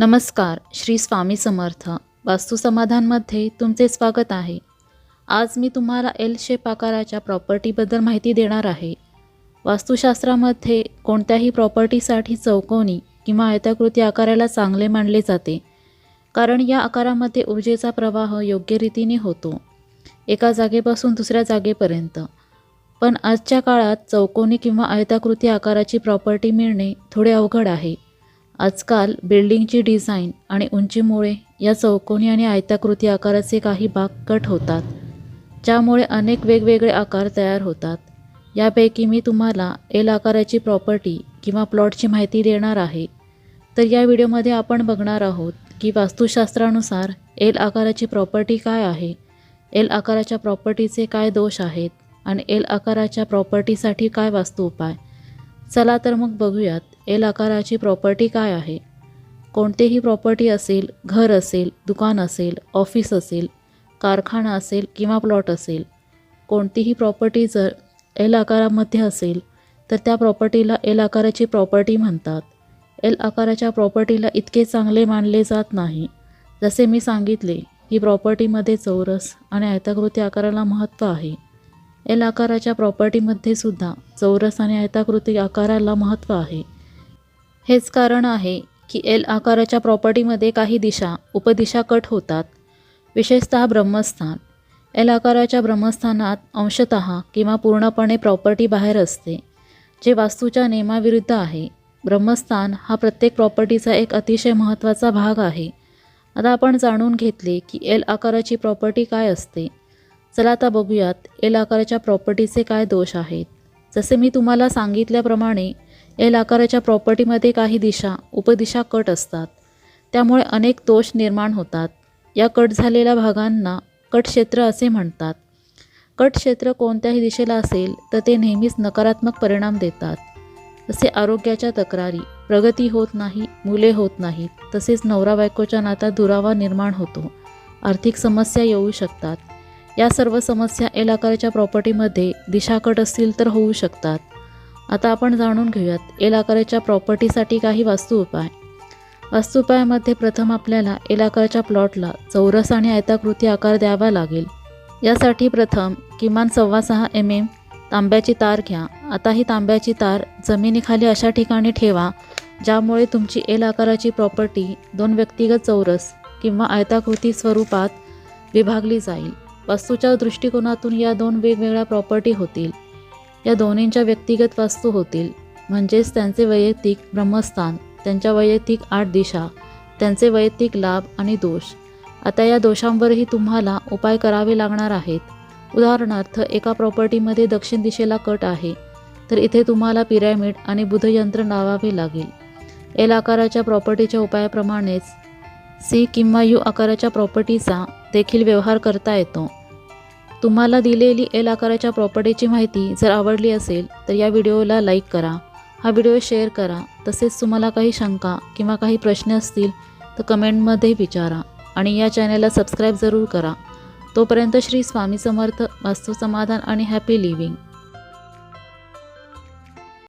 नमस्कार श्री स्वामी समर्थ. वास्तुसमाधानमध्ये तुमचे स्वागत आहे. आज मी तुम्हाला एल शेप आकाराच्या प्रॉपर्टीबद्दल माहिती देणार आहे. वास्तुशास्त्रामध्ये कोणत्याही प्रॉपर्टीसाठी चौकोनी किंवा आयताकृती आकाराला चांगले मानले जाते. कारण या आकारामध्ये ऊर्जेचा प्रवाह योग्य रीतीने होतो. एका जागेपासून दुसऱ्या जागेपर्यंत. पण आजच्या काळात चौकोनी किंवा आयताकृती आकाराची प्रॉपर्टी मिळणे थोडे अवघड आहे. आजकाल बिल्डिंगची डिझाईन आणि उंचीमुळे या चौकोनी आणि आयताकृती आकाराचे काही भाग कट होतात ज्यामुळे अनेक वेगवेगळे आकार तयार होतात. यापैकी मी तुम्हाला एल आकाराची प्रॉपर्टी किंवा प्लॉटची माहिती देणार आहे. तर या व्हिडिओमध्ये आपण बघणार आहोत की वास्तुशास्त्रानुसार एल आकाराची प्रॉपर्टी काय आहे एल आकाराच्या प्रॉपर्टीचे काय दोष आहेत आणि एल आकाराच्या प्रॉपर्टीसाठी काय वास्तू उपाय. चला तर मग बघूयात एल आकाराची प्रॉपर्टी काय आहे? कोणतेही प्रॉपर्टी असेल घर असेल दुकान असेल ऑफिस असेल कारखाना असेल किंवा प्लॉट असेल कोणतीही प्रॉपर्टी जर एल आकारामध्ये असेल तर त्या प्रॉपर्टीला एल आकाराची प्रॉपर्टी म्हणतात. एल आकाराच्या प्रॉपर्टीला इतके चांगले मानले जात नाही. जसे मी सांगितले की प्रॉपर्टीमध्ये चौरस आणि आयताकृती आकाराला महत्त्व आहे. एल आकाराच्या प्रॉपर्टीमध्ये सुद्धा चौरस आणि आयताकृती आकाराला महत्त्व आहे. हेच कारण आहे की एल आकाराच्या प्रॉपर्टीमध्ये काही दिशा उपदिशा कट होतात. विशेषतः ब्रह्मस्थान. एल आकाराच्या ब्रह्मस्थानात अंशतः किंवा पूर्णपणे प्रॉपर्टी बाहेर असते जे वास्तूच्या नियमाविरुद्ध आहे. ब्रह्मस्थान हा प्रत्येक प्रॉपर्टीचा एक अतिशय महत्त्वाचा भाग आहे. आता आपण जाणून घेतले की एल आकाराची प्रॉपर्टी काय असते. चला आता बघूयात एल आकाराच्या प्रॉपर्टीचे काय दोष आहेत. जसे मी तुम्हाला सांगितल्याप्रमाणे एल आकाराच्या प्रॉपर्टीमध्ये काही दिशा उपदिशा कट असतात. त्यामुळे अनेक दोष निर्माण होतात. या कट झालेल्या भागांना कट क्षेत्र असे म्हणतात. कट क्षेत्र कोणत्याही दिशेला असेल तर ते नेहमीच नकारात्मक परिणाम देतात. जसे आरोग्याच्या तक्रारी प्रगती होत नाही मुले होत नाहीत तसेच नवरा बायकोच्या नात्यात दुरावा निर्माण होतो. आर्थिक समस्या येऊ शकतात. या सर्व समस्या एलाकाराच्या प्रॉपर्टीमध्ये दिशाकट असतील तर होऊ शकतात. आता आपण जाणून घेऊयात एलाकाराच्या प्रॉपर्टीसाठी काही वास्तू उपाय. वास्तू उपायामध्ये प्रथम आपल्याला एलाकारच्या प्लॉटला चौरस आणि आयताकृती आकार द्यावा लागेल. यासाठी प्रथम किमान सव्वा सहा एम एम तांब्याची तार घ्या. आता ही तांब्याची तार जमिनीखाली अशा ठिकाणी ठेवा ज्यामुळे तुमची एल आकाराची प्रॉपर्टी दोन व्यक्तिगत चौरस किंवा आयताकृती स्वरूपात विभागली जाईल. वास्तूच्या दृष्टिकोनातून या दोन वेगवेगळ्या प्रॉपर्टी होतील. या दोन्हींच्या व्यक्तिगत वास्तू होतील. म्हणजेच त्यांचे वैयक्तिक ब्रह्मस्थान त्यांच्या वैयक्तिक आठ दिशा त्यांचे वैयक्तिक लाभ आणि दोष. आता या दोषांवरही तुम्हाला उपाय करावे लागणार आहेत. उदाहरणार्थ एका प्रॉपर्टीमध्ये दक्षिण दिशेला कट आहे तर इथे तुम्हाला पिरॅमिड आणि बुधयंत्र लावावे लागेल. एल आकाराच्या प्रॉपर्टीच्या उपायाप्रमाणेच सी किंवा यू आकाराच्या प्रॉपर्टीचा देखील व्यवहार करता येतो. तुम्हाला दिलेली एल आकाराच्या प्रॉपर्टीची माहिती जर आवडली असेल तर या व्हिडिओला लाईक करा. हा व्हिडिओ शेअर करा. तसेच तुम्हाला काही शंका किंवा काही प्रश्न असतील तर कमेंटमध्ये विचारा. आणि या चॅनलला सबस्क्राईब जरूर करा. तोपर्यंत श्री स्वामी समर्थ वास्तू समाधान आणि हॅपी लिव्हिंग